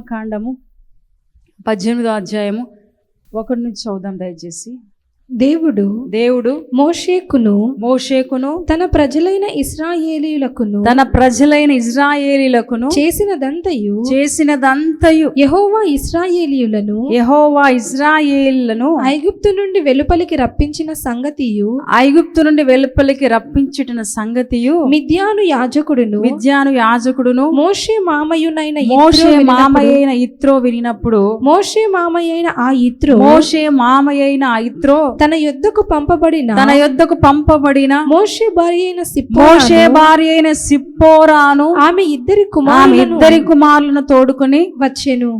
నిర్గమాకాండము పద్దెనిమిదో అధ్యాయము ఒకటి నుంచి చదువుదాం దయచేసి. దేవుడు దేవుడు మోషేకును మోషేకును తన ప్రజలైన ఇస్రాయేలీయులకును తన ప్రజలైన ఇజ్రాయేలీలకును చేసినదంతయు చేసినదంతయు యెహోవా ఇస్రాయేలీయులను యెహోవా ఇజ్రాయేలులను ఐగుప్తు నుండి వెలుపలికి రప్పించిన సంగతియు ఐగుప్తు నుండి వెలుపలికి రప్పించుటిన సంగతియు మిద్యాను యాజకుడును విద్యాను యాజకుడును మోషే మామయునైన మోషే మామయ్యైన ఇత్రో వినినప్పుడు మోషే మామయ్యైన ఆ ఇత్రో మోషే మామయ్యైన ఇత్రో తన యొద్దకు పంపబడిన తన యొద్దకు పంపబడిన మోషే భార్య అయిన మోషే భార్య అయిన సిప్పోరాను ఆమె ఇద్దరి కుమారులను ఇద్దరి కుమారులను తోడుకుని వచ్చెను.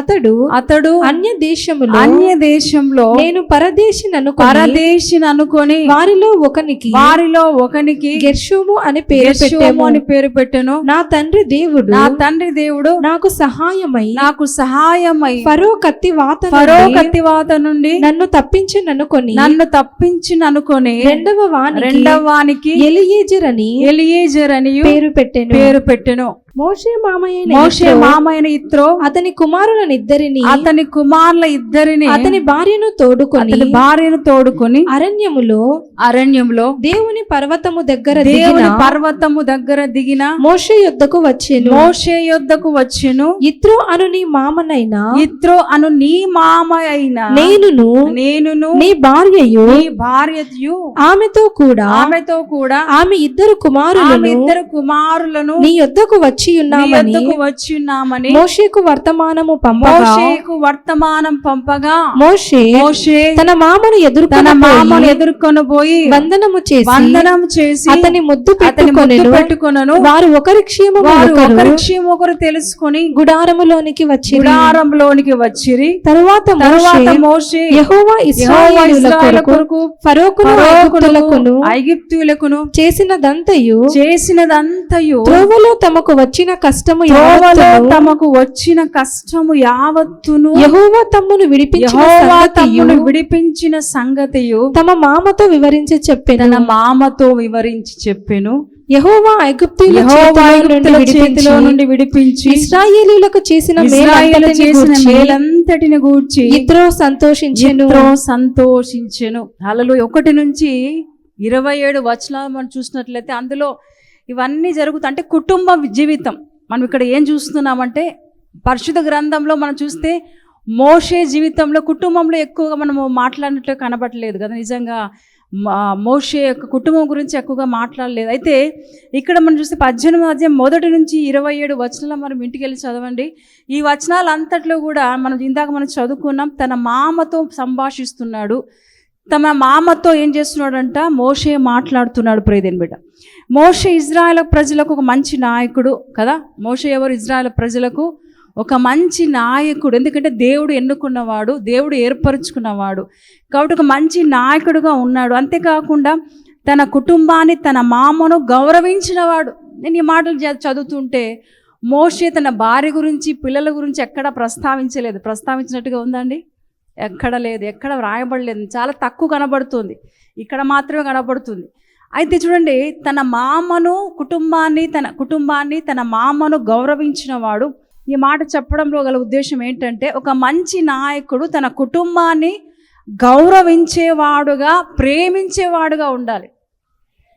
అతడు అతడు అన్య దేశములో అన్య దేశంలో నేను పరదేశిని అనుకుని పరదేశిని అనుకొని వారిలో ఒకనికి వారిలో ఒకనికి గెర్షోము అని పేరు పెట్టాము అని పేరు పెట్టెను. నా తండ్రి దేవుడు నా తండ్రి దేవుడు నాకు సహాయమై నాకు సహాయమై ఫరో కత్తి వాత ఫరో కత్తివాత నుండి నన్ను తప్పించననుకొని నన్ను తప్పించి అనుకొని రెండవ వానికి రెండవ వానికి ఎలియేజర్ అని ఎలియేజర్ అని పేరు పెట్టెను. పేరు పెట్టెను. మోషే మామయ్య మోషే మామైన ఇత్రో అతని కుమారులనిద్దరిని అతని కుమారుల ఇద్దరిని అతని భార్యను తోడుకొని అతని భార్యను తోడుకొని అరణ్యములో అరణ్యంలో దేవుని పర్వతము దగ్గర దేవుని పర్వతము దగ్గర దిగిన మోషే యొద్దకు వచ్చెను. మోషే యొద్దకు వచ్చెను. ఇత్రో అను నీ మామనైన ఇత్రో అను నీ మామ అయిన నేనును నేనును నీ భార్యయు నీ భార్యయు ఆమెతో కూడా ఆమెతో కూడా ఆమె ఇద్దరు కుమారులను ఇద్దరు కుమారులను నీ యొద్దకు వచ్చి నీ ఉన్నామని వచ్చి ఉన్నామని మోషేకు వర్తమానము పంపగా. మోషేకు వర్తమానం పంపగా మోషే మోషే తన మామను తన ఎదుర్కొని మామను ఎదుర్కొని పోయి వందనము చేసి వందనం చేసి అతని ముద్దు ముద్దు పెట్టుకొనెను. వారు ఒకరి క్షేమము వారు ఒకరు క్షేమం ఒకరు తెలుసుకొని గుడారములోనికి వచ్చి గుడారంలోనికి వచ్చిరి. తరువాత తరువాత మోషే యెహోవా కొరకు కొరకు ఫరోకును ఐగుప్తులకును ఐగుప్తులకును చేసినదంతయు చేసినదంతయు త్రోవలో తమకు వచ్చిన కష్టము తమకు వచ్చిన కష్టము యావత్తును యెహోవా తమ్మును విడిపించిన విడిపించిన సంగతియు తమ మామతో వివరించి చెప్పెను. తన మామతో వివరించి చెప్పెను. యెహోవా ఐగుప్తుల నుండి విడిపించి ఇశ్రాయేలీయులకు చేసిన చేసిన మేలంతటిని గూర్చి ఇత్రో సంతోషించెను. సంతోషించెను. అలలు ఒకటి నుంచి ఇరవై ఏడు వచనాలు మనం చూసినట్లయితే అందులో ఇవన్నీ జరుగుతాయి అంటే కుటుంబ జీవితం. మనం ఇక్కడ ఏం చూస్తున్నామంటే పరిశుద్ధ గ్రంథంలో మనం చూస్తే మోషే జీవితంలో కుటుంబంలో ఎక్కువగా మనము మాట్లాడినట్లు కనబడలేదు కదా. నిజంగా మా- మోషే యొక్క కుటుంబం గురించి ఎక్కువగా మాట్లాడలేదు. అయితే ఇక్కడ మనం చూస్తే పద్దెనిమిది అధ్యాయం మొదటి నుంచి ఇరవై ఏడు వచనాలు మనం ఇంటికి వెళ్ళి చదవండి. ఈ వచనాలు అంతట్లో కూడా మనం ఇందాక మనం చదువుకున్నాం తన మామతో సంభాషిస్తున్నాడు. తమ మామతో ఏం చేస్తున్నాడంట? మోషే మాట్లాడుతున్నాడు ప్రేదేన్ బిడ్డ. మోషే ఇజ్రాయెల్ ప్రజలకు ఒక మంచి నాయకుడు కదా? మోషే ఎవరు? ఇజ్రాయెల్ ప్రజలకు ఒక మంచి నాయకుడు. ఎందుకంటే దేవుడు ఎన్నుకున్నవాడు దేవుడు ఏర్పరచుకున్నవాడు. కాబట్టి ఒక మంచి నాయకుడుగా ఉన్నాడు. అంతేకాకుండా తన కుటుంబాన్ని తన మామను గౌరవించినవాడు. నేను ఈ మాటలు చదువుతుంటే మోషే తన భార్య గురించి పిల్లల గురించి ఎక్కడా ప్రస్తావించలేదు. ప్రస్తావించినట్టుగా ఉందండి ఎక్కడ లేదు ఎక్కడ వ్రాయబడలేదు చాలా తక్కువ కనబడుతుంది. ఇక్కడ మాత్రమే కనబడుతుంది. అయితే చూడండి తన మామను కుటుంబాన్ని తన కుటుంబాన్ని తన మామను గౌరవించినవాడు ఈ మాట చెప్పడంలో గల ఉద్దేశం ఏంటంటే ఒక మంచి నాయకుడు తన కుటుంబాన్ని గౌరవించేవాడుగా ప్రేమించేవాడుగా ఉండాలి.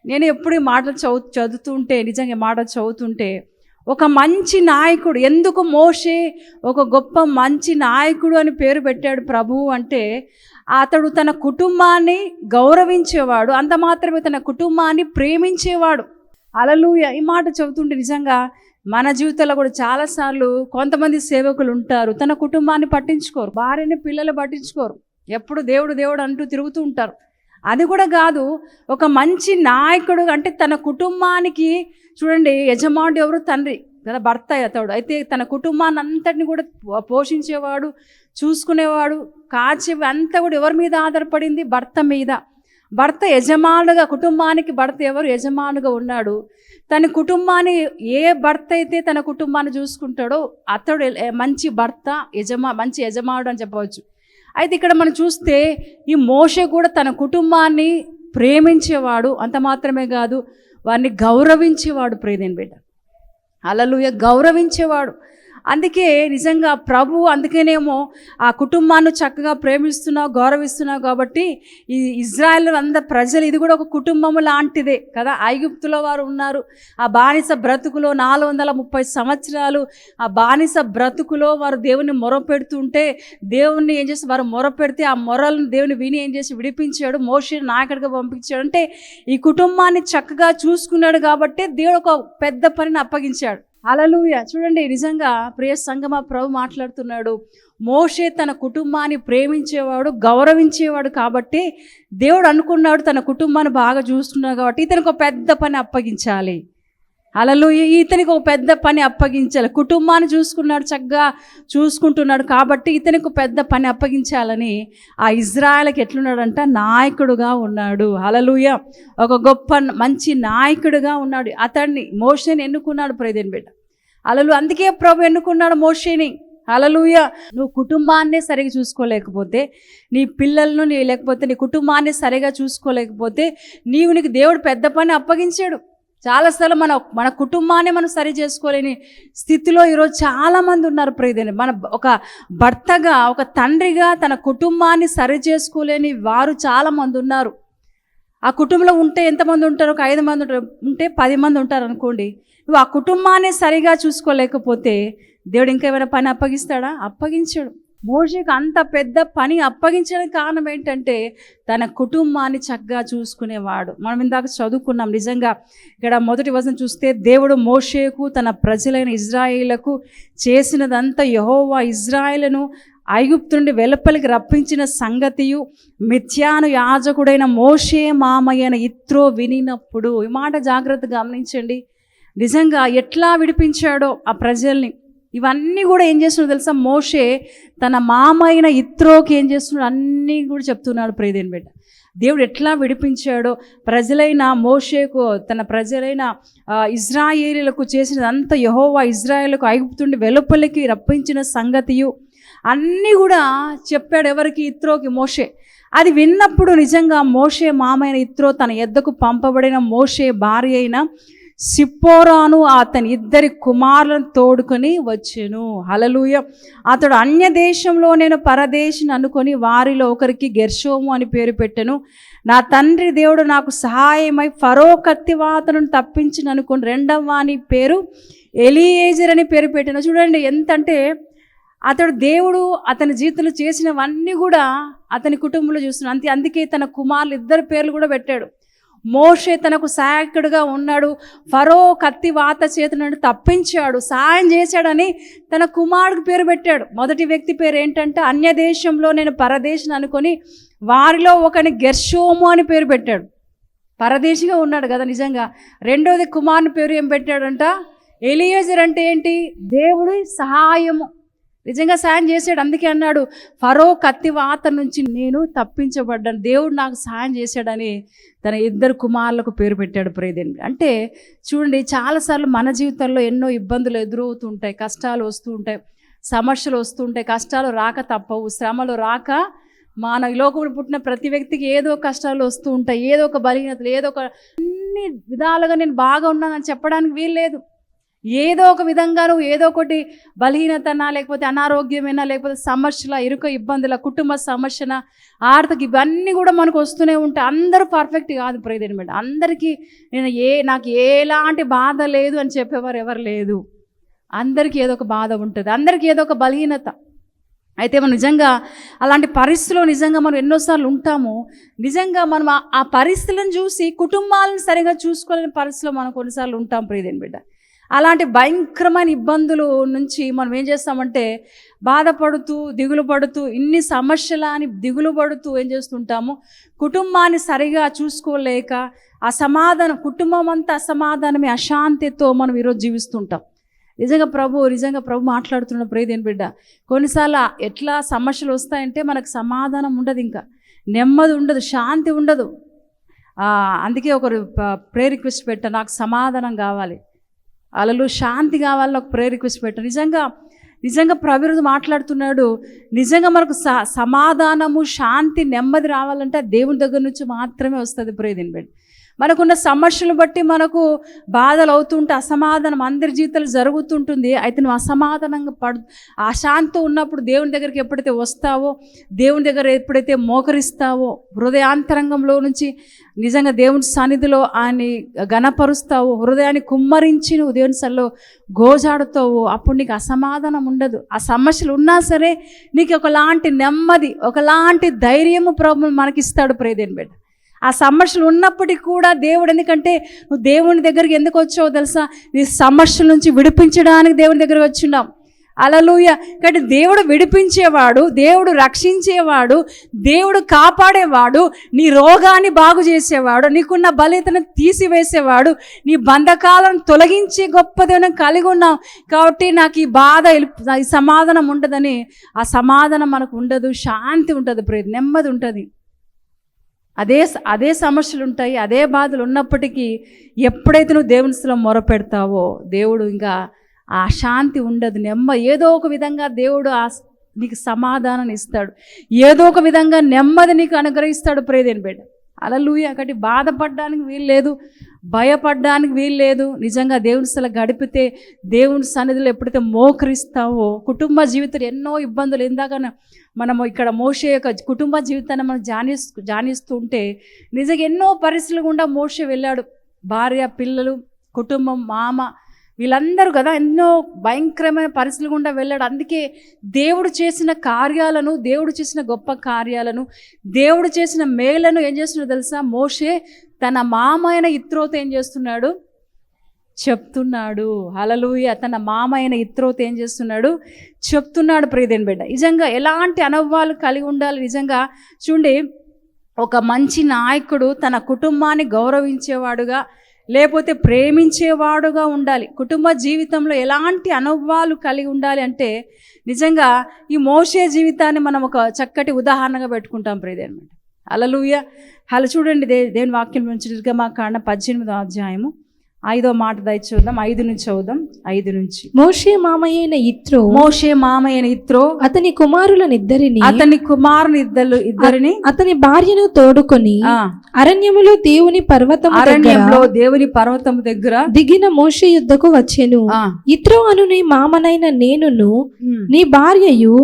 నేను ఎప్పుడు ఈ మాటలు చదువు చదువుతుంటే నిజంగా మాట మాటలు చదువుతుంటే ఒక మంచి నాయకుడు. ఎందుకు మోషే ఒక గొప్ప మంచి నాయకుడు అని పేరు పెట్టాడు ప్రభువు అంటే అతడు తన కుటుంబాన్ని గౌరవించేవాడు. అంత మాత్రమే తన కుటుంబాన్ని ప్రేమించేవాడు. అలలు ఈ మాట చెబుతుంటే నిజంగా మన జీవితంలో కూడా చాలాసార్లు కొంతమంది సేవకులు ఉంటారు. తన కుటుంబాన్ని పట్టించుకోరు. భార్యని పిల్లలు పట్టించుకోరు. ఎప్పుడు దేవుడు దేవుడు అంటూ తిరుగుతూ ఉంటారు. అది కూడా కాదు ఒక మంచి నాయకుడు అంటే తన కుటుంబానికి చూడండి యజమానుడు ఎవరు? తండ్రి కదా భర్త అతడు. అయితే తన కుటుంబాన్ని అంతటిని కూడా పో- పోషించేవాడు చూసుకునేవాడు కాచి అంతా కూడా ఎవరి మీద ఆధారపడింది? భర్త మీద. భర్త యజమానుగా కుటుంబానికి భర్త ఎవరు? యజమానుగా ఉన్నాడు. తన కుటుంబాన్ని ఏ భర్త అయితే తన కుటుంబాన్ని చూసుకుంటాడో అతడు మంచి భర్త యజమా మంచి యజమానుడు అని చెప్పవచ్చు. అయితే ఇక్కడ మనం చూస్తే ఈ మోష కూడా తన కుటుంబాన్ని ప్రేమించేవాడు. అంత మాత్రమే కాదు వారిని గౌరవించేవాడు ప్రేదేని బిడ్డ. అలలుయ గౌరవించేవాడు. అందుకే నిజంగా ప్రభు అందుకేనేమో ఆ కుటుంబాన్ని చక్కగా ప్రేమిస్తున్నావు గౌరవిస్తున్నావు కాబట్టి ఈ ఇజ్రాయెల్ అంద ప్రజలు ఇది కూడా ఒక కుటుంబం లాంటిదే కదా. ఐగుప్తులో వారు ఉన్నారు. ఆ బానిస బ్రతుకులో నాలుగు వందల ముప్పై సంవత్సరాలు ఆ బానిస బ్రతుకులో వారు దేవుని మొర పెడుతుంటే దేవుణ్ణి ఏం చేసి వారు మొర పెడితే ఆ మొరలను దేవుని విని ఏం చేసి విడిపించాడు మోషిని నాయకుడిగా పంపించాడు అంటే ఈ కుటుంబాన్ని చక్కగా చూసుకున్నాడు కాబట్టి దేవుడు ఒక పెద్ద పనిని అప్పగించాడు. అలలుయ చూడండి నిజంగా ప్రియ సంగమ ప్రభు మాట్లాడుతున్నాడు. మోషే తన కుటుంబాన్ని ప్రేమించేవాడు గౌరవించేవాడు కాబట్టి దేవుడు అనుకున్నాడు తన కుటుంబాన్ని బాగా చూస్తున్నాడు కాబట్టి ఇతనికి ఒక పెద్ద పని అప్పగించాలి. అలలు ఇతనికి ఒక పెద్ద పని అప్పగించాలి. కుటుంబాన్ని చూసుకున్నాడు చక్కగా చూసుకుంటున్నాడు కాబట్టి ఇతనికి పెద్ద పని అప్పగించాలని ఆ ఇజ్రాయల్కి ఎట్లున్నాడంట? నాయకుడుగా ఉన్నాడు. అలలుయ ఒక గొప్ప మంచి నాయకుడుగా ఉన్నాడు. అతన్ని మోషని ఎన్నుకున్నాడు ప్రేదేన్ బిడ్డ. అలలు అందుకే ప్రభు ఎన్నుకున్నాడు మోషేని. అలలుయ నువ్వు కుటుంబాన్నే సరిగా చూసుకోలేకపోతే నీ పిల్లలను నీ లేకపోతే నీ కుటుంబాన్ని సరిగా చూసుకోలేకపోతే నీవు నీకు దేవుడు పెద్ద పని అప్పగించాడు. చాలాసార్లు మన మన కుటుంబాన్ని మనం సరి చేసుకోలేని స్థితిలో ఈరోజు చాలామంది ఉన్నారు ప్రియదేని మన ఒక భర్తగా ఒక తండ్రిగా తన కుటుంబాన్ని సరి చేసుకోలేని వారు చాలామంది ఉన్నారు. ఆ కుటుంబంలో ఉంటే ఎంతమంది ఉంటారు? ఒక ఐదు మంది ఉంటారు. ఉంటే పది మంది ఉంటారు అనుకోండి. నువ్వు ఆ కుటుంబాన్ని సరిగా చూసుకోలేకపోతే దేవుడు ఇంకేమైనా పని అప్పగిస్తాడా? అప్పగించాడు. మోషేకు అంత పెద్ద పని అప్పగించడానికి కారణం ఏంటంటే తన కుటుంబాన్ని చక్కగా చూసుకునేవాడు. మనం ఇందాక చదువుకున్నాం నిజంగా. ఇక్కడ మొదటి వచనం చూస్తే దేవుడు మోషేకు తన ప్రజలైన ఇజ్రాయిలకు చేసినదంతా యహోవా ఇజ్రాయిలను ఐగుప్తు నుండి వెలుపలికి రప్పించిన సంగతియు మిథ్యాను యాజకుడైన మోషే మామయ్యన ఇత్రో వినినప్పుడు. ఈ మాట జాగ్రత్త గమనించండి. నిజంగా ఎట్లా విడిపించాడో ఆ ప్రజల్ని. ఇవన్నీ కూడా ఏం చేస్తున్నాడు తెలుసా? మోషే తన మామైన ఇత్రోకి ఏం చేస్తున్నాడు? అన్నీ కూడా చెప్తున్నాడు ప్రేదేని బిడ్డ. దేవుడు ఎట్లా విడిపించాడో ప్రజలైన మోషేకు తన ప్రజలైన ఆ, ఇజ్రాయేలీలకు చేసినదంతా యహోవా ఇజ్రాయేలుకు ఐగుప్తుండి వెలుపలికి రప్పించిన సంగతియు అన్నీ కూడా చెప్పాడు ఎవరికి? ఇత్రోకి మోషే. అది విన్నప్పుడు నిజంగా మోషే మామైన ఇత్రో తన ఎద్దకు పంపబడిన మోషే భార్య అయిన సిప్పోరాను అతని ఇద్దరి కుమారులను తోడుకొని వచ్చెను. హలలుయ అతడు అన్య దేశంలో నేను పరదేశిని అనుకొని వారిలో ఒకరికి గెర్షోము అని పేరు పెట్టెను. నా తండ్రి దేవుడు నాకు సహాయమై ఫరో కత్తివాతను తప్పించిన అనుకుని రెండవ వాని పేరు ఎలియేజర్ అని పేరు పెట్టాను. చూడండి ఎంతంటే అతడు దేవుడు అతని జీవితంలో చేసినవన్నీ కూడా అతని కుటుంబంలో చూస్తున్నాడు. అంతే అందుకే తన కుమారులు ఇద్దరు పేర్లు కూడా పెట్టాడు. మోషే తనకు సహాయకుడుగా ఉన్నాడు. ఫరో కత్తి వాత చేతి నుండి తప్పించాడు. సహాయం చేశాడని తన కుమారుడికి పేరు పెట్టాడు. మొదటి వ్యక్తి పేరు ఏంటంటే అన్య దేశంలో నేను పరదేశం అనుకొని వారిలో ఒకని గెర్షోము అని పేరు పెట్టాడు. పరదేశిగా ఉన్నాడు కదా నిజంగా. రెండోది కుమారుని పేరు ఏం పెట్టాడంట? ఎలియజర్ అంటే ఏంటి? దేవుడి సహాయము. నిజంగా సాయం చేశాడు. అందుకే అన్నాడు ఫరో కత్తి వాత నుంచి నేను తప్పించబడ్డాను. దేవుడు నాకు సాయం చేశాడని తన ఇద్దరు కుమారులకు పేరు పెట్టాడు ప్రేదేని అంటే చూడండి చాలాసార్లు మన జీవితంలో ఎన్నో ఇబ్బందులు ఎదురవుతూ ఉంటాయి కష్టాలు వస్తూ ఉంటాయి సమస్యలు వస్తుంటాయి కష్టాలు రాక తప్పవు శ్రమలు రాక మన లోకంలో పుట్టిన ప్రతి వ్యక్తికి ఏదో కష్టాలు వస్తూ ఉంటాయి ఏదో ఒక బలహీనతలు ఏదో ఒక అన్ని విధాలుగా నేను బాగా ఉన్నానని చెప్పడానికి వీల్లేదు. ఏదో ఒక విధంగా నువ్వు ఏదో ఒకటి బలహీనతనా లేకపోతే అనారోగ్యమైనా లేకపోతే సమస్యల ఇరుక ఇబ్బందుల కుటుంబ సమస్యన ఆర్థిక ఇవన్నీ కూడా మనకు వస్తూనే ఉంటాయి అందరూ పర్ఫెక్ట్ కాదు ప్రేదేని మేడం అందరికీ నేను ఏ నాకు ఎలాంటి బాధ లేదు అని చెప్పేవారు ఎవరు లేదు. అందరికీ ఏదో ఒక బాధ ఉంటుంది. అందరికీ ఏదో ఒక బలహీనత. అయితే మనం నిజంగా అలాంటి పరిస్థితిలో నిజంగా మనం ఎన్నోసార్లు ఉంటాము నిజంగా మనం ఆ- పరిస్థితులను చూసి కుటుంబాలను సరిగా చూసుకోలేని పరిస్థితిలో మనం కొన్నిసార్లు ఉంటాం ప్రియదేని బిడ్డ. అలాంటి భయంకరమైన ఇబ్బందులు నుంచి మనం ఏం చేస్తామంటే బాధపడుతూ దిగులు పడుతూ ఇన్ని సమస్యల అని దిగులు పడుతూ ఏం చేస్తుంటాము? కుటుంబాన్ని సరిగా చూసుకోలేక అసమాధానం కుటుంబం అంతా అసమాధానమే అశాంతితో మనం ఈరోజు జీవిస్తుంటాం. నిజంగా ప్రభు నిజంగా ప్రభు మాట్లాడుతున్న ప్రేదేని బిడ్డ కొన్నిసార్లు ఎట్లా సమస్యలు వస్తాయంటే మనకు సమాధానం ఉండదు ఇంకా. నెమ్మది ఉండదు శాంతి ఉండదు. అందుకే ఒకరు ప్రే రిక్వెస్ట్ పెట్ట నాకు సమాధానం కావాలి. అలలు శాంతి కావాలని ఒక ప్రే రిక్వెస్ట్ పెట్టారు. నిజంగా నిజంగా ప్రవిరుద్ధ మాట్లాడుతున్నాడు. నిజంగా మనకు స సమాధానము శాంతి నెమ్మది రావాలంటే దేవుని దగ్గర నుంచి మాత్రమే వస్తుంది ప్రేదిని పెట్టి మనకున్న సమస్యలు బట్టి మనకు బాధలు అవుతుంటే అసమాధానం అందరి జీవితాలు జరుగుతుంటుంది. అయితే నువ్వు అసమాధానంగా పడు అశాంతి ఉన్నప్పుడు దేవుని దగ్గరికి ఎప్పుడైతే వస్తావో దేవుని దగ్గర ఎప్పుడైతే మోకరిస్తావో హృదయాంతరంగంలో నుంచి నిజంగా దేవుని సన్నిధిలో ఆయన్ని గణపరుస్తావు హృదయాన్ని కుమ్మరించి నువ్వు దేవుని సల్లో గోజాడుతావు అప్పుడు నీకు అసమాధానం ఉండదు. ఆ సమస్యలు ఉన్నా సరే నీకు ఒకలాంటి నెమ్మది ఒకలాంటి ధైర్యము ప్రభు మనకిస్తాడు ప్రేదేని బిడ్డ. ఆ సమస్యలు ఉన్నప్పటికీ కూడా దేవుడు ఎందుకంటే నువ్వు దేవుని దగ్గరికి ఎందుకు వచ్చావో తెలుసా? నీ సమస్యల నుంచి విడిపించడానికి దేవుని దగ్గరికి వచ్చిన్నాం అలలుయ కాబట్టి దేవుడు విడిపించేవాడు దేవుడు రక్షించేవాడు దేవుడు కాపాడేవాడు నీ రోగాన్ని బాగు చేసేవాడు నీకున్న బలితను తీసివేసేవాడు నీ బంధకాలను తొలగించే గొప్పదైన కలిగి ఉన్నాం. కాబట్టి నాకు ఈ బాధ ఈ సమాధానం ఉండదని ఆ సమాధానం మనకు ఉండదు శాంతి ఉంటుంది ప్రేమ నెమ్మది ఉంటుంది. అదే అదే సమస్యలు ఉంటాయి అదే బాధలు ఉన్నప్పటికీ ఎప్పుడైతే నువ్వు దేవుని స్థలం మొరపెడతావో దేవుడు ఇంకా ఆ శాంతి ఉండదు. నెమ్మ ఏదో ఒక విధంగా దేవుడు ఆ నీకు సమాధానం ఇస్తాడు. ఏదో ఒక విధంగా నెమ్మది నీకు అనుగ్రహిస్తాడు ప్రేదేని బిడ్డ. అలలుయ ఒకటి బాధపడడానికి వీలు లేదు. భయపడడానికి వీలు లేదు. నిజంగా దేవుని స్థలం గడిపితే దేవుని సన్నిధిలో ఎప్పుడైతే మోకరిస్తావో కుటుంబ జీవితంలో ఎన్నో ఇబ్బందులు. ఇందాక మనము ఇక్కడ మోసే యొక్క కుటుంబ జీవితాన్ని మనం జానిస్తూ జానిస్తుంటే నిజంగా ఎన్నో పరిస్థితులు గుండా మోసే వెళ్ళాడు. భార్య పిల్లలు కుటుంబం మామ వీళ్ళందరూ కదా ఎన్నో భయంకరమైన పరిస్థితులు గుండా వెళ్ళాడు. అందుకే దేవుడు చేసిన కార్యాలను దేవుడు చేసిన గొప్ప కార్యాలను దేవుడు చేసిన మేలను ఏం చేస్తున్నాడు తెలుసా? మోషే తన మామైన ఇత్రోత ఏం చేస్తున్నాడు? చెప్తున్నాడు. అలలుయ తన మామైన ఇత్రోత ఏం చేస్తున్నాడు? చెప్తున్నాడు ప్రియదేని బిడ్డ. నిజంగా ఎలాంటి అనుభవాలు కలిగి ఉండాలి? నిజంగా చూడండి ఒక మంచి నాయకుడు తన కుటుంబాన్ని గౌరవించేవాడుగా లేకపోతే ప్రేమించేవాడుగా ఉండాలి. కుటుంబ జీవితంలో ఎలాంటి అనుభవాలు కలిగి ఉండాలి అంటే నిజంగా ఈ మోసే జీవితాన్ని మనం ఒక చక్కటి ఉదాహరణగా పెట్టుకుంటాం ప్రియదేని బిడ్డ అలలుయ అలా చూడండి దే దేవుని వాక్యం నుంచి నిర్గమాకాండ పద్దెనిమిదో అధ్యాయము. ఐదో మాట దయ చూద్దాం. ఐదు నుంచి చదువుదాం ఐదు నుంచి. మోషే మామయ్యైన ఇత్రో మోషే మామయ్యన ఇత్రో అతని కుమారులనిద్దరిని అతని కుమారుని ఇద్దరు ఇద్దరిని అతని భార్యను తోడుకొని అరణ్యములో దేవుని దగ్గర అరణ్యంలో దేవుని పర్వతం దగ్గర దిగిన మోషే యుద్ధకు వచ్చెను. ఇత్రో అను నీ మామనైన నేనును నీ భార్యయు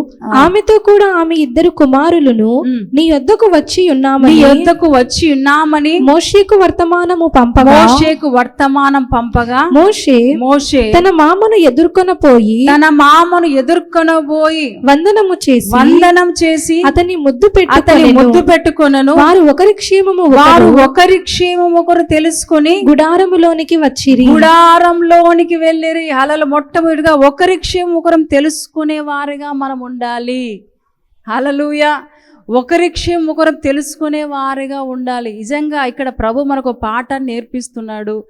ఆమెతో కూడా ఆమె ఇద్దరు కుమారులను. నీ యొద్దకు వచ్చి నీ ఉన్నామని యొద్దకు వచ్చి ఉన్నామని మోషేకు వర్తమానము పంపగా మోషేకు వర్తమానం పంపగా మోషే మోషే తన మామను ఎదుర్కొన పోయి తన మామను ఎదుర్కొనబోయి వందనము చేసి వందనం చేసి అతని ముద్దు అతని పెట్టుకొని ముద్దు పెట్టుకొనను. వారు ఒకరి క్షేమము వారు ఒకరు ఒకరి క్షేమం ఒకరు తెలుసుకొని గుడారములోనికి వచ్చిరి. గుడారంలోనికి వెళ్ళిరి. అలలు మొట్టమొదటిగా ఒకరి క్షేమం ఒకరం తెలుసుకునే వారిగా మనం ఉండాలి. హలలుయ ఒకరి క్షేమం ఒకరం తెలుసుకునే వారిగా ఉండాలి. నిజంగా ఇక్కడ ప్రభు మనకు పాఠాన్ని నేర్పిస్తున్నాడు.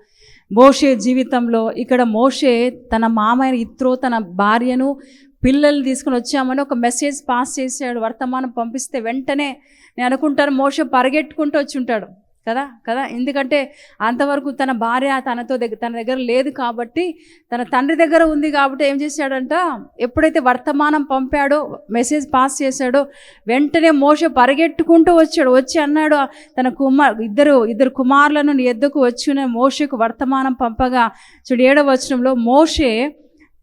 మోషే జీవితంలో ఇక్కడ మోషే తన మామయ్య ఇత్రో తన భార్యను పిల్లలు తీసుకుని వచ్చామని ఒక మెసేజ్ పాస్ చేశాడు వర్తమానం పంపిస్తే వెంటనే. నేను అనుకుంటాను మోషే పరిగెట్టుకుంటూ వచ్చి ఉంటాడు. కదా? కదా? ఎందుకంటే అంతవరకు తన భార్య తనతో దగ్గర తన దగ్గర లేదు కాబట్టి తన తండ్రి దగ్గర ఉంది కాబట్టి ఏం చేశాడంట? ఎప్పుడైతే వర్తమానం పంపాడో మెసేజ్ పాస్ చేశాడో వెంటనే మోస పరిగెట్టుకుంటూ వచ్చాడు. వచ్చి అన్నాడు తన కుమార్ ఇద్దరు ఇద్దరు కుమారులను నీ ఎద్దుకు వచ్చిన మోషకు వర్తమానం పంపగా. చూడు ఏడవ వచనంలో మోషే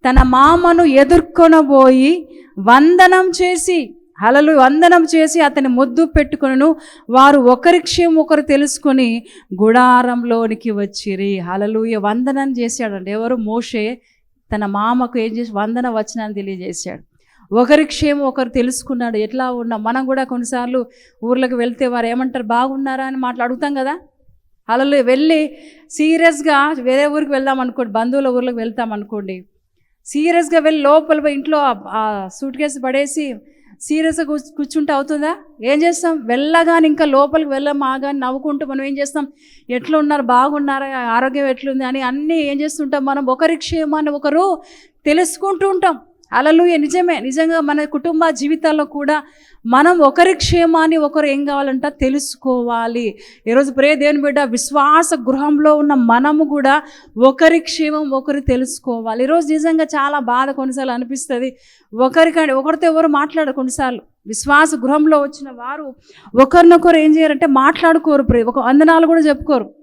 తన మామను ఎదుర్కొనబోయి వందనం చేసి హలలు వందనం చేసి అతని ముద్దు పెట్టుకును వారు ఒకరి క్షేమం ఒకరు తెలుసుకొని గుడారంలోనికి వచ్చిరి. హలలుయ వందనం చేశాడండి ఎవరు? మోషే తన మామకు ఏం చేసి వందన వచనాన్ని తెలియజేశాడు. ఒకరి క్షేమం ఒకరు తెలుసుకున్నాడు. ఎట్లా ఉన్నా? మనం కూడా కొన్నిసార్లు ఊర్లకు వెళ్తే వారు ఏమంటారు? బాగున్నారా అని మాట్లాడుతాం కదా. అలలు వెళ్ళి సీరియస్గా వేరే ఊరికి వెళ్దాం అనుకోండి. బంధువుల ఊర్లకు వెళ్తాం అనుకోండి. సీరియస్గా వెళ్ళి లోపల పోయి ఇంట్లో ఆ- ఆ సూట్ కేసు పడేసి సీరియస్గా కూర్చు కూర్చుంటే అవుతుందా? ఏం చేస్తాం? వెళ్ళగానే ఇంకా లోపలికి వెళ్ళాం ఆగాని నవ్వుకుంటూ మనం ఏం చేస్తాం? ఎట్లా ఉన్నారు బాగున్నారా? ఆరోగ్యం ఎట్లుంది? అని అన్నీ ఏం చేస్తుంటాం మనం? ఒకరి క్షేమాన్ని ఒకరు తెలుసుకుంటూ ఉంటాం. అలలు నిజమే నిజంగా మన కుటుంబ జీవితాల్లో కూడా మనం ఒకరి క్షేమాన్ని ఒకరు ఏం కావాలంట తెలుసుకోవాలి. ఈరోజు ప్రే దేవుని బిడ్డ విశ్వాస గృహంలో ఉన్న మనము కూడా ఒకరి క్షేమం ఒకరు తెలుసుకోవాలి. ఈరోజు నిజంగా చాలా బాధ కొన్నిసార్లు అనిపిస్తుంది. ఒకరికంటే ఒకరితో ఎవరు మాట్లాడరు కొన్నిసార్లు. విశ్వాస గృహంలో వచ్చిన వారు ఒకరినొకరు ఏం చేయరంటే మాట్లాడుకోరు ప్రే ఒక వందనాలు కూడా చెప్పుకోరు.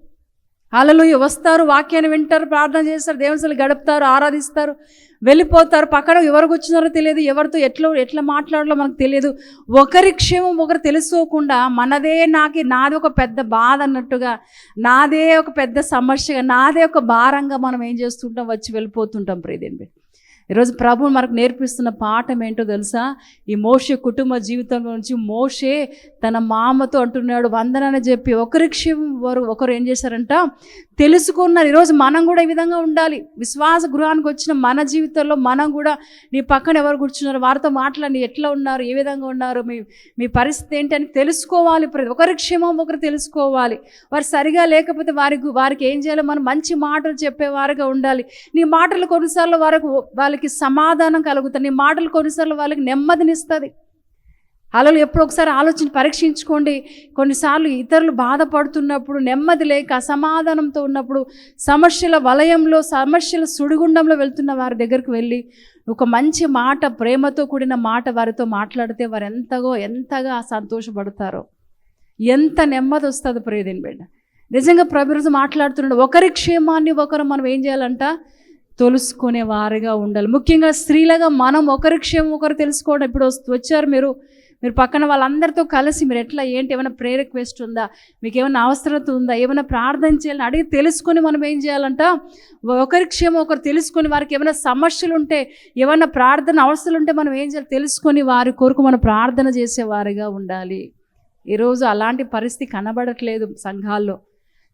అలలు వస్తారు వాక్యాన్ని వింటారు ప్రార్థన చేస్తారు దేవతలు గడుపుతారు ఆరాధిస్తారు వెళ్ళిపోతారు పక్కన ఎవరికి వచ్చినారో తెలియదు ఎవరితో ఎట్లా ఎట్లా మాట్లాడాలో మనకు తెలియదు. ఒకరి క్షేమం ఒకరు తెలుసుకోకుండా మనదే నాకి నాది ఒక పెద్ద బాధ అన్నట్టుగా నాదే ఒక పెద్ద సమస్యగా నాదే ఒక భారంగా మనం ఏం చేస్తుంటాం వచ్చి వెళ్ళిపోతుంటాం ప్రియదేంటి ఈరోజు ప్రభు మనకు నేర్పిస్తున్న పాఠం ఏంటో తెలుసా? ఈ మోషే కుటుంబ జీవితంలో నుంచి మోషే తన మామతో అంటున్నాడు వందనని చెప్పి ఒకరి క్షేమం వారు ఒకరు ఏం చేశారంట? తెలుసుకున్నారు. ఈరోజు మనం కూడా ఈ విధంగా ఉండాలి. విశ్వాస గృహానికి వచ్చిన మన జీవితంలో మనం కూడా నీ పక్కన ఎవరు కూర్చున్నారు వారితో మాట్లాడి ఎట్లా ఉన్నారు? ఏ విధంగా ఉన్నారు? మీ మీ పరిస్థితి ఏంటి అని తెలుసుకోవాలి ప్రతి ఒకరి క్షేమం ఒకరు తెలుసుకోవాలి. వారు సరిగా లేకపోతే వారికి వారికి ఏం చేయాలో మనం మంచి మాటలు చెప్పేవారుగా ఉండాలి. నీ మాటలు కొన్నిసార్లు వారికి వాళ్ళకి సమాధానం కలుగుతుంది. నీ మాటలు కొన్నిసార్లు వాళ్ళకి నెమ్మదినిస్తుంది. అలలు ఎప్పుడు ఒకసారి ఆలోచించి పరీక్షించుకోండి. కొన్నిసార్లు ఇతరులు బాధపడుతున్నప్పుడు నెమ్మది లేక అసమాధానంతో ఉన్నప్పుడు సమస్యల వలయంలో సమస్యల సుడిగుండంలో వెళ్తున్న వారి దగ్గరికి వెళ్ళి ఒక మంచి మాట ప్రేమతో కూడిన మాట వారితో మాట్లాడితే వారు ఎంతగో ఎంతగా సంతోషపడతారో. ఎంత నెమ్మది వస్తుంది ప్రియదిన్ బిడ్డ నిజంగా ప్రభుత్వం మాట్లాడుతున్నాడు. ఒకరి క్షేమాన్ని ఒకరు మనం ఏం చేయాలంట? తొలుసుకునే వారిగా ఉండాలి. ముఖ్యంగా స్త్రీలుగా మనం ఒకరి క్షేమం ఒకరు తెలుసుకోవడం ఇప్పుడు వచ్చారు మీరు. మీరు పక్కన వాళ్ళందరితో కలిసి మీరు ఎట్లా ఏంటి ఏమైనా ప్రే రిక్వెస్ట్ ఉందా? మీకు ఏమైనా అవసరత ఉందా? ఏమైనా ప్రార్థన చేయాలని అడిగి తెలుసుకొని మనం ఏం చేయాలంట? ఒకరి క్షేమం ఒకరు తెలుసుకొని వారికి ఏమైనా సమస్యలు ఉంటే ఏమైనా ప్రార్థన అవసరాలు ఉంటే మనం ఏం చేయాలి? తెలుసుకొని వారి కొరకు మనం ప్రార్థన చేసేవారిగా ఉండాలి. ఈరోజు అలాంటి పరిస్థితి కనబడట్లేదు సంఘాల్లో.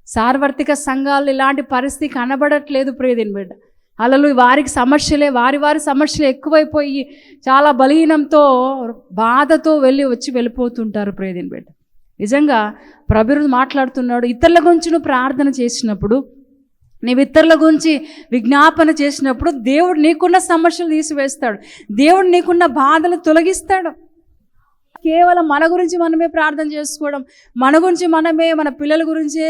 సార్వత్రిక సంఘాలు ఇలాంటి పరిస్థితి కనబడట్లేదు ప్రియదిన్ బిడ్డ. అలలు వారికి సమస్యలే వారి వారి సమస్యలు ఎక్కువైపోయి చాలా బలహీనంతో బాధతో వెళ్ళి వచ్చి వెళ్ళిపోతుంటారు ప్రియదిన్ బిడ్డ. నిజంగా ప్రభురు మాట్లాడుతున్నాడు ఇతరుల గురించి నువ్వు ప్రార్థన చేసినప్పుడు నీవు ఇతరుల గురించి విజ్ఞాపన చేసినప్పుడు దేవుడు నీకున్న సమస్యలు తీసివేస్తాడు. దేవుడు నీకున్న బాధలు తొలగిస్తాడు. కేవలం మన గురించి మనమే ప్రార్థన చేసుకోవడం మన గురించి మనమే మన పిల్లల గురించే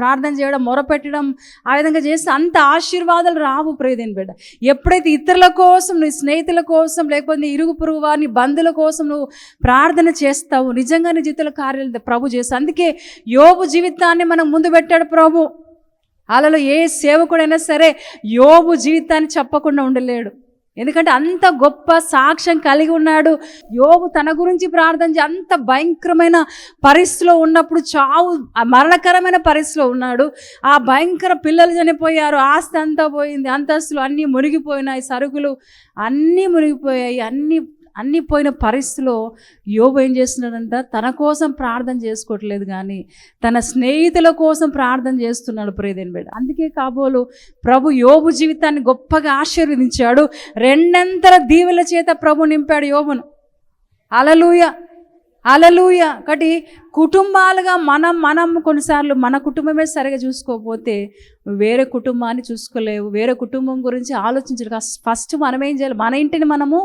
ప్రార్థన చేయడం మొరపెట్టడం ఆ విధంగా చేస్తే అంత ఆశీర్వాదాలు రావు ప్రేదేని బిడ్డ. ఎప్పుడైతే ఇతరుల కోసం నీ స్నేహితుల కోసం లేకపోతే నీ ఇరుగు పొరుగు వారిని బంధువుల కోసం నువ్వు ప్రార్థన చేస్తావు నిజంగా నీ జీవితంలో కార్యాలు ప్రభు చేస్తావు అందుకే యోబు జీవితాన్ని మనం ముందు పెట్టాడు ప్రభు. అలలో ఏ సేవకుడైనా సరే యోబు జీవితాన్ని చెప్పకుండా ఉండలేడు. ఎందుకంటే అంత గొప్ప సాక్ష్యం కలిగి ఉన్నాడు. యోగు తన గురించి ప్రార్థన చే అంత భయంకరమైన పరిస్థితిలో ఉన్నప్పుడు చావు మరణకరమైన పరిస్థితిలో ఉన్నాడు. ఆ భయంకర పిల్లలు చనిపోయారు. ఆస్తి అంతా పోయింది. అంతస్తులు అన్నీ మునిగిపోయినాయి. సరుకులు అన్నీ మునిగిపోయాయి. అన్నీ అన్నీ పోయిన పరిస్థితిలో యోబు ఏం చేస్తున్నాడంట? తన కోసం ప్రార్థన చేసుకోవట్లేదు కానీ తన స్నేహితుల కోసం ప్రార్థన చేస్తున్నాడు ప్రేదేని బిడ్డ అందుకే కాబోలు ప్రభు యోబు జీవితాన్ని గొప్పగా ఆశీర్వదించాడు. రెండంతల దీవుల చేత ప్రభు నింపాడు యోబును. అలలుయ అలలుయ ఒకటి కుటుంబాలుగా మనం మనం కొన్నిసార్లు మన కుటుంబమే సరిగా చూసుకోకపోతే వేరే కుటుంబాన్ని చూసుకోలేవు. వేరే కుటుంబం గురించి ఆలోచించరు ఫస్ట్ మనం ఏం చేయాలి? మన ఇంటిని మనము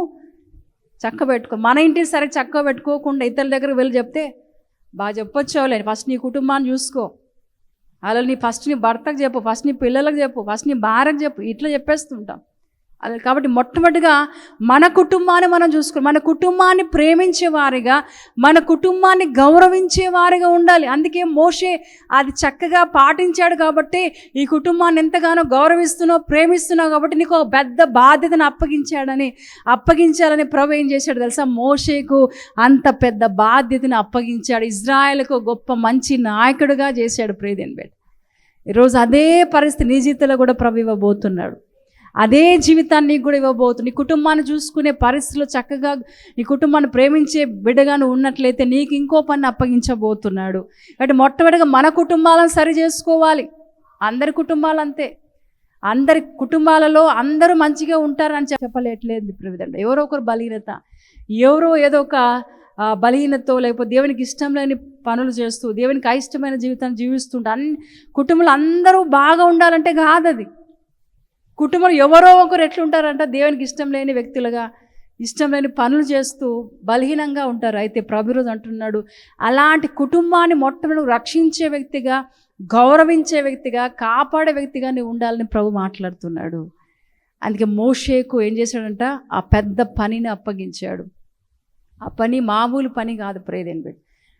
చక్క పెట్టుకో. మన ఇంటిని సరిగ్గా చక్క పెట్టుకోకుండా ఇతరుల దగ్గరికి వెళ్ళి చెప్తే బాగా చెప్పొచ్చావులే ఫస్ట్ నీ కుటుంబాన్ని చూసుకో. అలా నీ ఫస్ట్ నీ భర్తకు చెప్పు ఫస్ట్ నీ పిల్లలకు చెప్పు ఫస్ట్ నీ భార్యకు చెప్పు ఇట్లా చెప్పేస్తుంటాం. అది కాబట్టి మొట్టమొదటిగా మన కుటుంబాన్ని మనం చూసుకో మన కుటుంబాన్ని ప్రేమించే వారిగా మన కుటుంబాన్ని గౌరవించే వారిగా ఉండాలి. అందుకే మోషే అది చక్కగా పాటించాడు కాబట్టి ఈ కుటుంబాన్ని ఎంతగానో గౌరవిస్తున్నావు ప్రేమిస్తున్నావు కాబట్టి నీకు ఒక పెద్ద బాధ్యతను అప్పగించాడని అప్పగించాలని ప్రభు ఏం చేశాడు తెలుసా? మోషేకు అంత పెద్ద బాధ్యతను అప్పగించాడు. ఇజ్రాయెల్కు గొప్ప మంచి నాయకుడిగా చేశాడు ప్రేదేన్ బెట్ ఈరోజు అదే పరిస్థితి నీ జీవితంలో కూడా ప్రభు ఇవ్వబోతున్నాడు. అదే జీవితాన్ని నీకు కూడా ఇవ్వబోతుంది నీ కుటుంబాన్ని చూసుకునే పరిస్థితులు చక్కగా నీ కుటుంబాన్ని ప్రేమించే బిడ్డగా నువ్వు ఉన్నట్లయితే నీకు ఇంకో పని అప్పగించబోతున్నాడు. కాబట్టి మొట్టమొదటిగా మన కుటుంబాలను సరి చేసుకోవాలి. అందరి కుటుంబాలు అంతే. అందరి కుటుంబాలలో అందరూ మంచిగా ఉంటారని చెప్పలేట్లేదు ప్రవిధంగా ఎవరో ఒకరు బలహీనత ఎవరో ఏదో ఒక బలహీనతో లేకపోతే దేవునికి ఇష్టం లేని పనులు చేస్తూ దేవునికి అయిష్టమైన జీవితాన్ని జీవిస్తుంటే అన్ని కుటుంబంలో అందరూ బాగా ఉండాలంటే కాదు కుటుంబంలో ఎవరో ఒకరు ఎట్లుంటారంట? దేవునికి ఇష్టం లేని వ్యక్తులుగా ఇష్టం లేని పనులు చేస్తూ బలహీనంగా ఉంటారు. అయితే ప్రభురోజు అంటున్నాడు అలాంటి కుటుంబాన్ని మొట్టమొదటి రక్షించే వ్యక్తిగా గౌరవించే వ్యక్తిగా కాపాడే వ్యక్తిగా ఉండాలని ప్రభు మాట్లాడుతున్నాడు. అందుకే మోషేకు ఏం చేశాడంట? ఆ పెద్ద పనిని అప్పగించాడు. ఆ పని మామూలు పని కాదు ప్రేదేని బిడ్డ.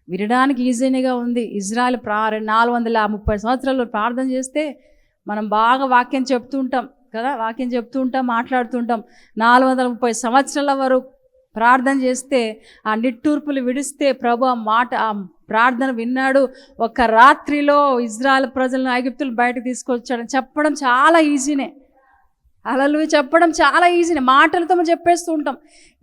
వినడానికి ఈజీగా ఉంది. ఇజ్రాయల్ ప్రా నాలుగు వందల ముప్పై సంవత్సరాలు ప్రార్థన చేస్తే మనం బాగా వాక్యం చెప్తూ ఉంటాం. కదా? వాక్యం చెప్తూ ఉంటాం మాట్లాడుతుంటాం నాలుగు వందల ముప్పై సంవత్సరాల వరకు ప్రార్థన చేస్తే ఆ నిట్టూర్పులు విడిస్తే ప్రభు ఆ మాట ఆ ప్రార్థన విన్నాడు. ఒక రాత్రిలో ఇజ్రాయల్ ప్రజలను ఐగుప్తులు బయటకు తీసుకొచ్చాడని చెప్పడం చాలా ఈజీనే. అలలు చెప్పడం చాలా ఈజీనే. మాటలతో మనం చెప్పేస్తూ ఉంటాం.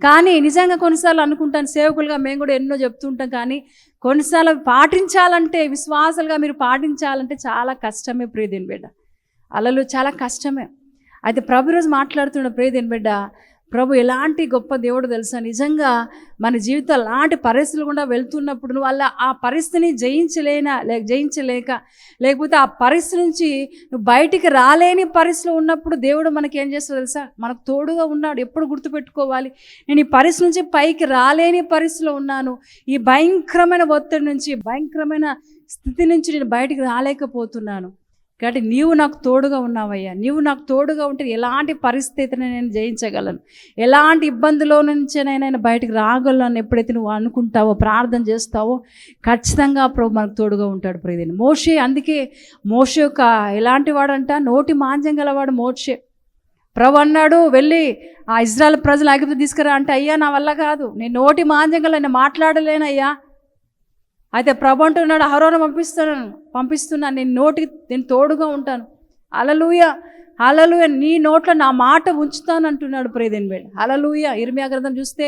కానీ నిజంగా కొన్నిసార్లు అనుకుంటాను సేవకులుగా మేము కూడా ఎన్నో చెప్తుంటాం కానీ కొన్నిసార్లు పాటించాలంటే విశ్వాసాలుగా మీరు పాటించాలంటే చాలా కష్టమే ప్రియదేని బిడ్డ. అలలు చాలా కష్టమే. అయితే ప్రభు రోజు మాట్లాడుతున్న ప్రేదేని బిడ్డ? ప్రభు ఎలాంటి గొప్ప దేవుడు తెలుసా? నిజంగా మన జీవితం అలాంటి పరిస్థితులు గుండా వెళ్తున్నప్పుడు నువ్వు అలా ఆ పరిస్థితిని జయించలేనా? లేక జయించలేక. లేకపోతే ఆ పరిస్థితి నుంచి నువ్వు బయటికి రాలేని పరిస్థితిలో ఉన్నప్పుడు దేవుడు మనకి ఏం చేస్తాడు తెలుసా? మనకు తోడుగా ఉన్నాడు. ఎప్పుడు గుర్తుపెట్టుకోవాలి? నేను ఈ పరిస్థితి నుంచి పైకి రాలేని పరిస్థితిలో ఉన్నాను. ఈ భయంకరమైన ఒత్తిడి నుంచి భయంకరమైన స్థితి నుంచి నేను బయటికి రాలేకపోతున్నాను. కాబట్టి నీవు నాకు తోడుగా ఉన్నావయ్యా. నీవు నాకు తోడుగా ఉంటే ఎలాంటి పరిస్థితిని నేను జయించగలను? ఎలాంటి ఇబ్బందులో నుంచినైనా నేను బయటికి రాగలను? ఎప్పుడైతే నువ్వు అనుకుంటావో ప్రార్థన చేస్తావో ఖచ్చితంగా ప్రభు మనకు తోడుగా ఉంటాడు ప్రియదేని మోషే అందుకే మోషే యొక్క ఎలాంటి వాడంట? నోటి మాంద్యం గలవాడు మోషే. ప్రభు అన్నాడు వెళ్ళి ఆ ఇజ్రాయల్ ప్రజలు ఐగుప్తు తీసుకురా. అంటే అయ్యా నా వల్ల కాదు. నేను నోటి మాంద్యం గల నేను మాట్లాడలేనయ్యా. అయితే ప్రభు అంటున్నాడు హరోను పంపిస్తున్నాను పంపిస్తున్నాను నేను నోటికి నేను తోడుగా ఉంటాను. అలలుయ అలలుయ నీ నోట్లో నా మాట ఉంచుతాను అంటున్నాడు ప్రేదేన్ బేడ్ అలలుయ ఇర్మియా గ్రంథం చూస్తే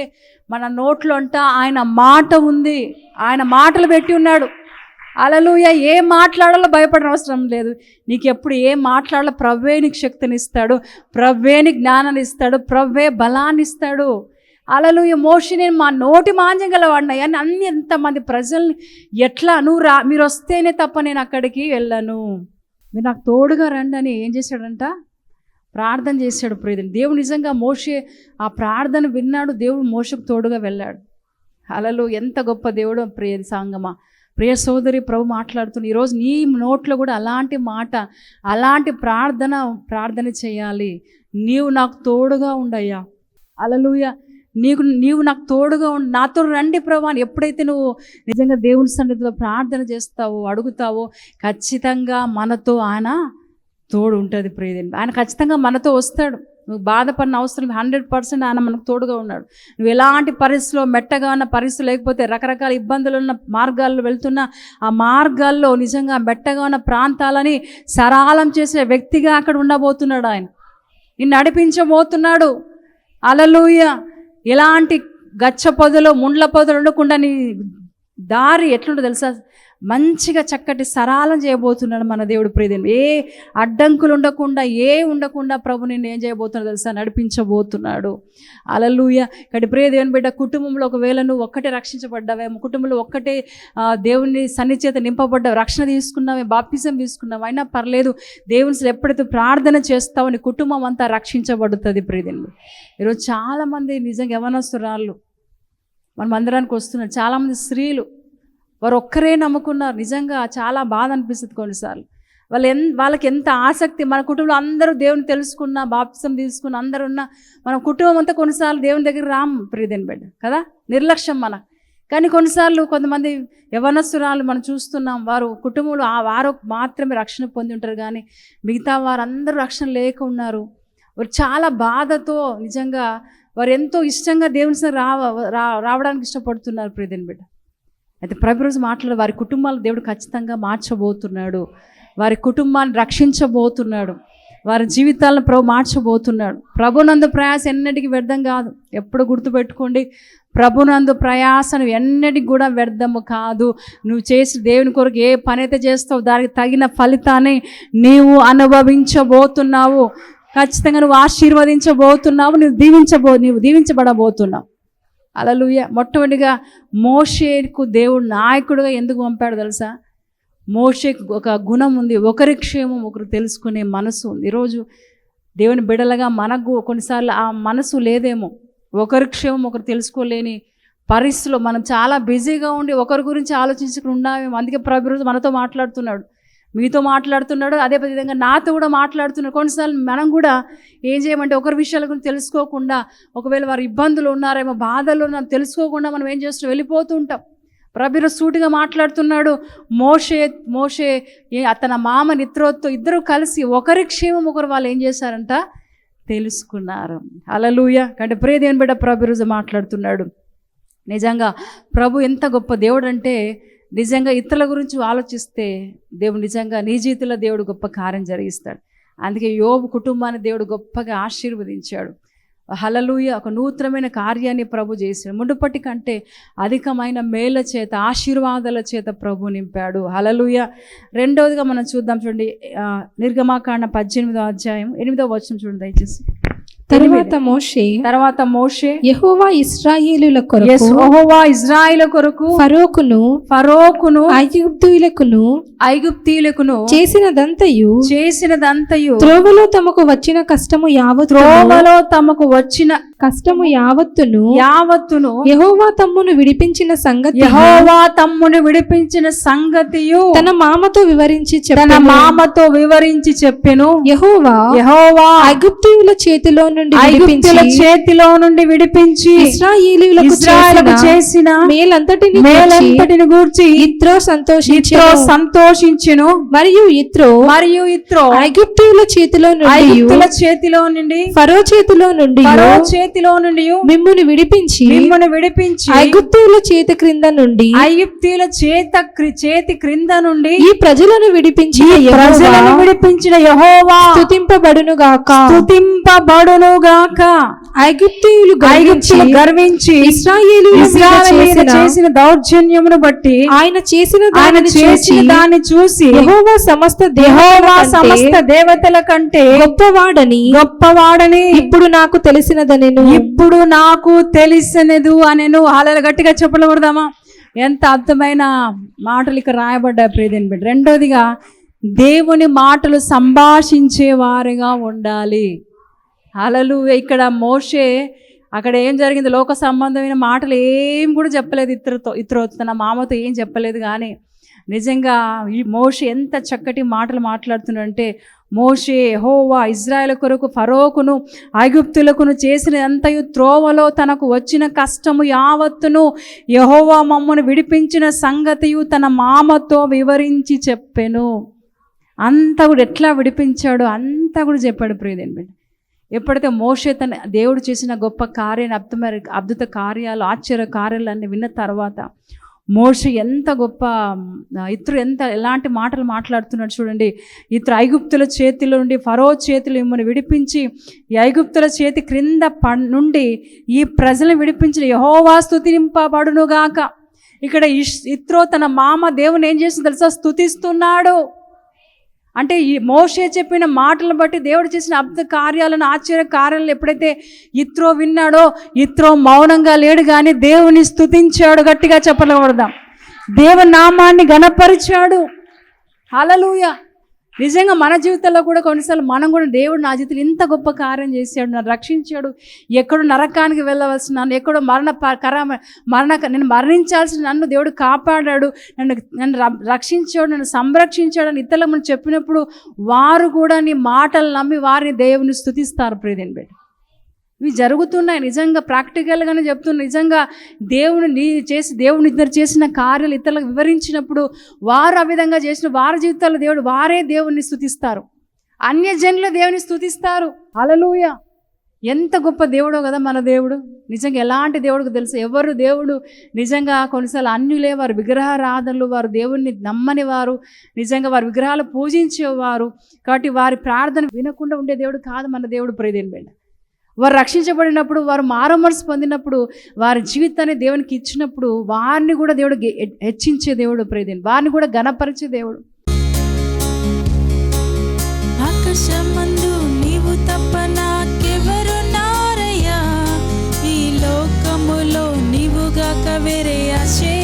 మన నోట్లో అంట ఆయన మాట ఉంది ఆయన మాటలు పెట్టి ఉన్నాడు. అలలుయ ఏ మాట్లాడాలో భయపడిన అవసరం లేదు. నీకు ఎప్పుడు ఏం మాట్లాడాలో ప్రవ్వే నీకు శక్తిని ఇస్తాడు ప్రవ్వే జ్ఞానాన్ని ఇస్తాడు ప్రవ్వే బలాన్ని ఇస్తాడు. అలలు మోషి నేను మా నోటి మాంజం గలవాడినయ్యా అన్ని ఎంతమంది ప్రజల్ని ఎట్లా నువ్వు రా మీరు వస్తేనే తప్ప నేను అక్కడికి వెళ్ళను. మీరు నాకు తోడుగా రండి అని ఏం చేశాడంట? ప్రార్థన చేశాడు ప్రియదని దేవుడు నిజంగా మోషే ఆ ప్రార్థన విన్నాడు. దేవుడు మోషకు తోడుగా వెళ్ళాడు. అలలు ఎంత గొప్ప దేవుడు ప్రియ సాంగమా. ప్రియ సోదరి ప్రభు మాట్లాడుతున్న ఈరోజు నీ నోట్లో కూడా అలాంటి మాట అలాంటి ప్రార్థన ప్రార్థన చేయాలి. నీవు నాకు తోడుగా ఉండయ్యా. అలలుయ నీకు నీవు నాకు తోడుగా ఉండి నాతో రండి ప్రభా అని ఎప్పుడైతే నువ్వు నిజంగా దేవుని సన్నిధిలో ప్రార్థన చేస్తావో అడుగుతావో ఖచ్చితంగా మనతో ఆయన తోడు ఉంటుంది ప్రియదేవి. ఆయన ఖచ్చితంగా మనతో వస్తాడు. నువ్వు బాధపడిన అవసరం హండ్రెడ్ పర్సెంట్ ఆయన మనకు తోడుగా ఉన్నాడు. నువ్వు ఎలాంటి పరిస్థితిలో మెట్టగా ఉన్న పరిస్థితి లేకపోతే రకరకాల ఇబ్బందులు ఉన్న మార్గాల్లో వెళ్తున్న ఆ మార్గాల్లో నిజంగా మెట్టగా ఉన్న ప్రాంతాలని సరాలం చేసే వ్యక్తిగా అక్కడ ఉండబోతున్నాడు ఆయన. నిన్ను నడిపించబోతున్నాడు. అలలుయ. ఎలాంటి గచ్చ పొదలో ముండ్ల పొదలు ఉండకుండా నీ దారి ఎట్లుండో తెలుసా? మంచిగా చక్కటి సరాలం చేయబోతున్నాడు మన దేవుడు ప్రియదేవుడు. ఏ అడ్డంకులు ఉండకుండా ఏ ఉండకుండా ప్రభు నేను ఏం చేయబోతున్నాడు తెలుసా? నడిపించబోతున్నాడు. అలలుయ ఇక్కడ ప్రియదేవుని బిడ్డ కుటుంబంలో ఒకవేళ నువ్వు ఒక్కటే రక్షించబడ్డావేమో కుటుంబంలో ఒక్కటే దేవుని సన్నిచేత నింపబడ్డావు రక్షణ తీసుకున్నావే బాప్తిజం తీసుకున్నావు అయినా పర్లేదు దేవుని ఎప్పుడైతే ప్రార్థన చేస్తావో నీ కుటుంబం అంతా రక్షించబడుతుంది ప్రియదేవుడు. ఈరోజు చాలామంది నిజంగా యవనస్తురాళ్ళు మనం అందరానికి వస్తున్నారు చాలామంది స్త్రీలు వారు ఒక్కరే నమ్ముకున్నారు. నిజంగా చాలా బాధ అనిపిస్తుంది కొన్నిసార్లు వాళ్ళు ఎన్ వాళ్ళకి ఎంత ఆసక్తి మన కుటుంబంలో అందరూ దేవుని తెలుసుకున్న బాప్సం తీసుకున్న అందరూ ఉన్న మన కుటుంబం అంతా కొన్నిసార్లు దేవుని దగ్గర రామ్ ప్రియదేని బిడ్డ కదా? నిర్లక్ష్యం మన. కానీ కొన్నిసార్లు కొంతమంది యవనస్తురాలు మనం చూస్తున్నాం వారు కుటుంబంలో ఆ వారు మాత్రమే రక్షణ పొంది ఉంటారు కానీ మిగతా వారందరూ రక్షణ లేక ఉన్నారు. వారు చాలా బాధతో నిజంగా వారు ఎంతో ఇష్టంగా దేవుని రావ రా- రావడానికి ఇష్టపడుతున్నారు ప్రియదేని బిడ్డ. అయితే ప్రభు రోజు మాట్లాడు వారి కుటుంబాలు దేవుడు ఖచ్చితంగా మార్చబోతున్నాడు. వారి కుటుంబాన్ని రక్షించబోతున్నాడు. వారి జీవితాలను ప్రభు మార్చబోతున్నాడు. ప్రభునందు ప్రయాస ఎన్నటికి వ్యర్థం కాదు. ఎప్పుడు గుర్తుపెట్టుకోండి ప్రభునందు ప్రయాసను ఎన్నటికి కూడా వ్యర్థము కాదు. నువ్వు చేసి దేవుని కొరకు ఏ పని అయితే చేస్తావు దానికి తగిన ఫలితాన్ని నీవు అనుభవించబోతున్నావు. ఖచ్చితంగా నువ్వు ఆశీర్వదించబోతున్నావు నువ్వు దీవించబో నువ్వు దీవించబడబోతున్నావు. అలలుయ మొట్టమొదటిగా మోషేకు దేవుడు నాయకుడుగా ఎందుకు పంపాడు తెలుసా? మోషేకు ఒక గుణం ఉంది ఒకరి క్షేమం ఒకరు తెలుసుకునే మనసు ఉంది. ఈరోజు దేవుని బిడలగా మనకు కొన్నిసార్లు ఆ మనసు లేదేమో. ఒకరి క్షేమం ఒకరు తెలుసుకోలేని పరిస్థితిలో మనం చాలా బిజీగా ఉండి ఒకరి గురించి ఆలోచించుకుని ఉన్నామేమో. అందుకే ప్రభు రోజు మనతో మాట్లాడుతున్నాడు. మీతో మాట్లాడుతున్నాడు అదే విధంగా నాతో కూడా మాట్లాడుతున్నాడు కొన్నిసార్లు మనం కూడా ఏం చేయమంటే ఒకరి విషయాల గురించి తెలుసుకోకుండా ఒకవేళ వారు ఇబ్బందులు ఉన్నారేమో బాధలు ఉన్నారు తెలుసుకోకుండా మనం ఏం చేస్తున్నాం? వెళ్ళిపోతూ ఉంటాం. ప్రభు సూటిగా మాట్లాడుతున్నాడు మోషే మోషే అతన మామ నిత్రోత్తో ఇద్దరు కలిసి ఒకరి క్షేమం ఒకరు వాళ్ళు ఏం చేశారంట? తెలుసుకున్నారు. అలలుయ కంటే ప్రియ దేవుని బిడ్డ ప్రభు మాట్లాడుతున్నాడు. నిజంగా ప్రభు ఎంత గొప్ప దేవుడు అంటే నిజంగా ఇతరుల గురించి ఆలోచిస్తే దేవుడు నిజంగా నీ జీవితంలో దేవుడు గొప్ప కార్యం జరిగిస్తాడు. అందుకే యోబు కుటుంబాన్ని దేవుడు గొప్పగా ఆశీర్వదించాడు. హలలుయ ఒక నూతనమైన కార్యాన్ని ప్రభు చేశాడు. మునుపటి కంటే అధికమైన మేల చేత ఆశీర్వాదాల చేత ప్రభు నింపాడు. హలలుయ రెండవదిగా మనం చూద్దాం చూడండి. నిర్గమాకాండ పద్దెనిమిదో అధ్యాయం ఎనిమిదో వచనం చూడండి దయచేసి. తరువాత మోషే తర్వాత మోషే యెహోవా ఇస్రాయేలుల కొరకు యెహోవా ఇజ్రాయిల కొరకు ఫరోకును ఫరోకును ఐగుప్తులకును ఐగుప్తీయులకును చేసినదంతయు చేసినదంతయు త్రోవలో తమకు వచ్చిన కష్టము యావత్తు త్రోవలో తమకు వచ్చిన కష్టము యావత్తును యావత్తును యెహోవా తమ్మును విడిపించిన సంగతి యెహోవా తమ్ముని విడిపించిన సంగతియు తన మామతో వివరించి తన చెప్పెను. మామతో వివరించి చెప్పెను. యెహోవా యెహోవా ఐగుప్తీయుల చేతిలో నుండి ఐగుప్తుల విడిపించి చేతిలో నుండి విడిపించి ఇస్రాయేలీయులకు ఇజ్రాయలకు చేసిన మేలంతటిని గూర్చి మేలంతటిని గూర్చి ఇత్రో ఇత్రో సంతోషించెను. మరియు ఇత్రో మరియు ఇత్రో ఐగుప్తీయుల చేతిలో నుండి ఐగుప్తుల చేతిలో నుండి ఫరో చేతిలో నుండి ఫరో చేతిలో నుండి మిమ్మును విడిపించి మిమ్మల్ని విడిపించి ఐగుప్తీయుల చేతి క్రింద నుండి ఐగుప్తీయుల చేత చేతి క్రింద నుండి ఈ ప్రజలను యెహోవా ప్రజలను విడిపించిన యహోవా స్తుతింపబడును గాక స్తుతింపబడును గాక ఐగుప్తీయులు గర్వించి ఐగుప్తులు గర్వించి మీద చేసిన దౌర్జన్యమును బట్టి ఆయన చేసిన ఆయన చేసిన చూసి దాన్ని చూసి యెహోవా సమస్త దేవతల సమస్త దేవతల కంటే గొప్పవాడని గొప్పవాడని ఇప్పుడు నాకు తెలిసినదనెను ఇప్పుడు నాకు తెలిసినదు అనెను అలా గట్టిగా చెప్పలకూడదామా ఎంత అర్థమైన మాటలు ఇక్కడ రాయబడ్డాయి ప్రియదేని బిడ్డ. రెండోదిగా దేవుని మాటలు సంభాషించే వారిగా ఉండాలి. అలలు ఇక్కడ మోషే అక్కడ ఏం జరిగింది? లోక సంబంధమైన మాటలు ఏం కూడా చెప్పలేదు ఇతరుతో ఇతరు తన మామతో ఏం చెప్పలేదు కానీ నిజంగా ఈ మోషే ఎంత చక్కటి మాటలు మాట్లాడుతున్నాడంటే మోషే హోవా ఇజ్రాయెల్ కొరకు ఫరోకును ఐగుప్తులకును చేసిన అంతయు త్రోవలో తనకు వచ్చిన కష్టము యావత్తును యహోవా మమ్మను విడిపించిన సంగతియు తన మామతో వివరించి చెప్పెను. అంతా కూడా ఎట్లా విడిపించాడో అంతా కూడా చెప్పాడు ప్రియదేని బిడ్డ. ఎప్పుడైతే మోషే తన దేవుడు చేసిన గొప్ప కార్యాన్ని అద్భుతమైన అద్భుత కార్యాలు ఆశ్చర్య కార్యాలన్నీ విన్న తర్వాత మోష ఎంత గొప్ప ఇతరు ఎంత ఎలాంటి మాటలు మాట్లాడుతున్నాడు చూడండి. ఇతరు ఐగుప్తుల చేతిలో నుండి ఫరో చేతులు మిమ్మల్ని విడిపించి ఈ ఐగుప్తుల చేతి క్రింద ప నుండి ఈ ప్రజలను విడిపించిన యహోవా స్థుతింపబడునుగాక ఇక్కడ ఇష్ ఇత్రో తన మామ దేవుని ఏం చేసింది తెలుసా? స్థుతిస్తున్నాడు అంటే ఈ మోషే చెప్పిన మాటలను బట్టి దేవుడు చేసిన అబ్ద కార్యాలను ఆశ్చర్య కార్యాలను ఎప్పుడైతే ఇత్రో విన్నాడో ఇత్రో మౌనంగా లేడు కానీ దేవుని స్థుతించాడు గట్టిగా చెప్పకూడదాం దేవనామాన్ని నామాన్ని గణపరిచాడు హలలుయ నిజంగా మన జీవితంలో కూడా కొన్నిసార్లు మనం కూడా దేవుడు నా జీవితంలో ఇంత గొప్ప కార్యం చేశాడు నన్ను రక్షించాడు ఎక్కడో నరకానికి వెళ్ళవలసిన నన్ను ఎక్కడో మరణ ప- కర మరణ నేను మరణించాల్సిన నన్ను దేవుడు కాపాడాడు నన్ను నన్ను ర- రక్షించాడు నన్ను సంరక్షించాడు అని ఇతరులకు చెప్పినప్పుడు వారు కూడా నీ మాటలు నమ్మి వారిని దేవుని స్తుతిస్తారు ప్రియదేని బిడ్డ. ఇవి జరుగుతున్నాయి. నిజంగా ప్రాక్టికల్గానే చెప్తున్నా. నిజంగా దేవుని నీ చేసి దేవుని ఇద్దరు చేసిన కార్యాలు ఇతరులకు వివరించినప్పుడు వారు ఆ విధంగా చేసిన వారి జీవితాల్లో దేవుడు వారే దేవుణ్ణి స్తుతిస్తారు అన్యజనులు దేవుని స్తుతిస్తారు అలలుయ ఎంత గొప్ప దేవుడో కదా మన దేవుడు. నిజంగా ఎలాంటి దేవుడికి తెలుసు? ఎవరు దేవుడు? నిజంగా కొన్నిసార్లు అన్యులే వారు విగ్రహారాధనలు వారు దేవుణ్ణి నమ్మని వారు నిజంగా వారి విగ్రహాలు పూజించేవారు. కాబట్టి వారి ప్రార్థన వినకుండా ఉండే దేవుడు కాదు మన దేవుడు. ప్రదేని బిడ్డ వారు రక్షించబడినప్పుడు వారు మారమనసు పొందినప్పుడు వారి జీవితాన్ని దేవునికి ఇచ్చినప్పుడు వారిని కూడా దేవుడు హెచ్చించే దేవుడు ప్రేదేని వారిని కూడా గణపరిచే దేవుడు. నీవు ఈ లోకములో నీవుగాక వేరే ఆశే